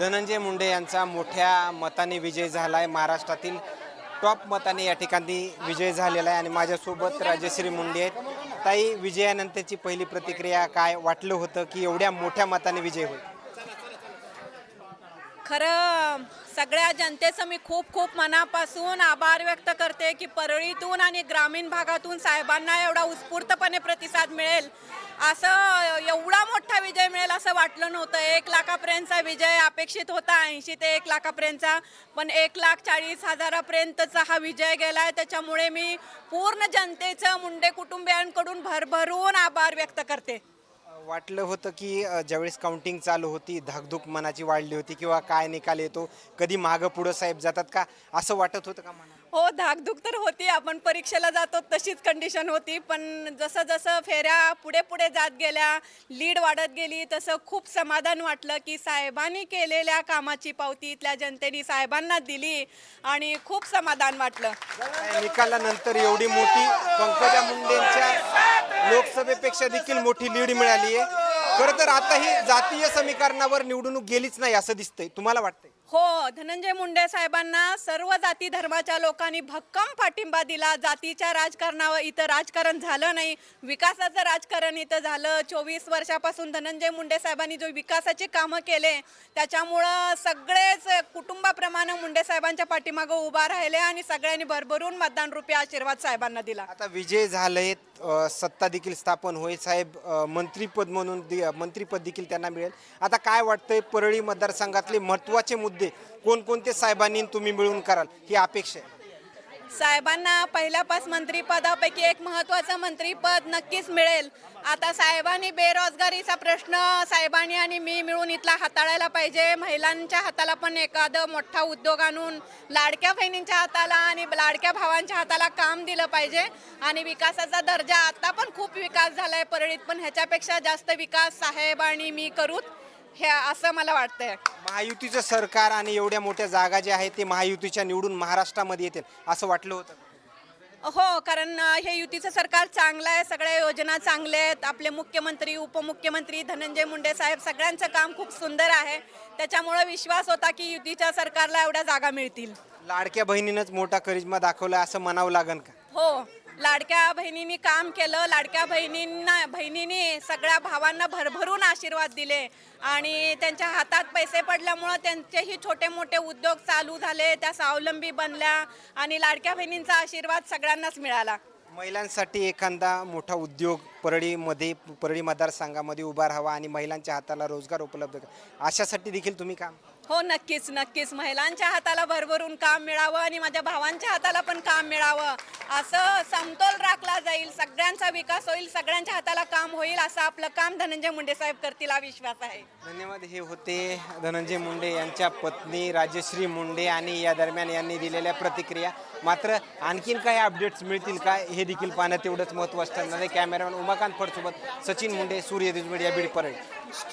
धनंजय मुंडे यांचा मोठ्या मताने विजय झाला आहे महाराष्ट्रातील टॉप मताने या ठिकाणी विजय झालेला आहे आणि माझ्यासोबत राजश्री मुंडे आहेत. ताई विजयानंतरची पहिली प्रतिक्रिया काय वाटलं होतं की एवढ्या मोठ्या मताने विजय होईल? खरं सगळ्या जनतेचं मी खूप खूप मनापासून आभार व्यक्त करते की परळीतून आणि ग्रामीण भागातून साहेबांना एवढा उत्स्फूर्तपणे प्रतिसाद मिळेल. असं एवढा मोठा विजय मिळेल असं वाटलं नव्हतं. एक लाखापर्यंतचा विजय अपेक्षित होता ऐंशी ते एक लाखापर्यंतचा. पण एक लाख चाळीस हजारापर्यंतचा हा विजय गेला आहे त्याच्यामुळे मी पूर्ण जनतेचं मुंडे कुटुंबियांकडून भरभरून आभार व्यक्त करते. वाटलं होतं की अ, ज्यावेळेस काउंटिंग चालू होती धाकधूक मनाची वाढली होती किंवा काय निकाल येतो कधी मागं पुढं साहेब जातात का? असं वाटत होतं का मनात? हो धाकधूक तर होती. आपण परीक्षेला जातो तशीच कंडिशन होती. पण जसं जसं फेऱ्या पुढे पुढे जात गेल्या लीड वाढत गेली तसं खूप समाधान वाटलं की साहेबांनी केलेल्या कामाची पावती इथल्या जनतेने साहेबांना दिली आणि खूप समाधान वाटलं. निकालानंतर एवढी मोठी पंकजा मुंडेंच्या लोकसभेपेक्षा देखील मोठी लीड मिळाली आहे. खरं तर आता ही जातीय समीकरणावर निवडणूक गेलीच नाही असं दिसतंय. तुम्हाला वाटतंय? हो धनंजय मुंडे साहेबांना सर्व जाती धर्माच्या लोकांनी भक्कम पाठिंबा दिला. जातीच्या राजकारणावर इथं राजकारण झालं नाही. विकासाचं राजकारण इथं झालं. चोवीस वर्षापासून धनंजय मुंडे साहेबांनी जो विकासाची कामं केले त्याच्यामुळं सगळेच कुटुंबाप्रमाणे मुंडे साहेबांच्या पाठीमागं उभा राहिले आणि सगळ्यांनी भरभरून मतदान रुपये आशीर्वाद साहेबांना दिला. आता विजय झाले सत्ता देखील स्थापन होईल साहेब. मंत्रीपद म्हणून दि- मंत्रीपद देखील त्यांना मिळेल. आता काय वाटतंय परळी मतदारसंघातले महत्त्वाचे मुद्दे कोणकोणते साहेबांनी तुम्ही मिळून कराल? ही अपेक्षा आहे. साहेबांना पहिल्यापास मंत्रीपदापैकी एक महत्वाचं मंत्रीपद नक्कीच मिळेल. आता साहेबांनी बेरोजगारीचा प्रश्न साहेबांनी आणि मी मिळून इथला हाताळायला पाहिजे. महिलांच्या हाताला पण एखादं मोठा उद्योग आणून लाडक्या बहिणींच्या हाताला आणि लाडक्या भावांच्या हाताला काम दिलं पाहिजे. आणि विकासाचा दर्जा आत्ता पण खूप विकास झाला आहे परळीत पण ह्याच्यापेक्षा जास्त विकास साहेब आणि मी करूत. हे असं मला वाटतंय. महायुतीचं सरकार आणि एवढ्या मोठ्या जागा ज्या आहेत ते महायुतीच्या निवडून महाराष्ट्रामध्ये येतील असं वाटलं होतं. हो कारण अ, हे युतीचं सरकार चांगलं आहे सगळ्या योजना चांगल्या आहेत आपले मुख्यमंत्री उपमुख्यमंत्री धनंजय मुंडे साहेब सगळ्यांचं काम खूप सुंदर आहे. त्याच्यामुळे विश्वास होता की युतीच्या सरकारला एवढ्या जागा मिळतील. लाडक्या बहिणीनंच मोठा करिश्मा दाखवला असं म्हणावं लागन का? हो. लाडक्या बहिणींनी काम केलं लाडक्या बहिणींना बहिणींनी सगळ्या भावांना भरभरून आशीर्वाद दिले आणि त्यांच्या हातात पैसे पडल्यामुळं त्यांचेही छोटे मोठे उद्योग चालू झाले त्या स्वावलंबी बनल्या आणि लाडक्या बहिणींचा आशीर्वाद सगळ्यांनाच मिळाला. महिलांसाठी एखादा मोठा उद्योग परळीमध्ये परळी मतदारसंघामध्ये उभा राहावा आणि महिलांच्या हाताला रोजगार उपलब्ध अशासाठी देखील तुम्ही काम हो नक्कीच नक्कीच. महिलांच्या हाताला भरभरून काम मिळावं आणि माझ्या भावांच्या हाताला पण काम मिळावं. असं समतोल राखला जाईल सगळ्यांचा विकास होईल सगळ्यांच्या हाताला काम होईल असं आपलं काम धनंजय मुंडे साहेब करतील हा विश्वास आहे. धन्यवाद. हे होते धनंजय मुंडे यांच्या पत्नी राजश्री मुंडे आणि या दरम्यान यांनी दिलेल्या प्रतिक्रिया. मात्र आणखीन काही अपडेट्स मिळतील का हे देखील पाहणं तेवढंच महत्त्वाचं ठरणार आहे. कॅमेरामॅन उमाकांत फडसोबत सचिन मुंडे सूर्य या बीड परेड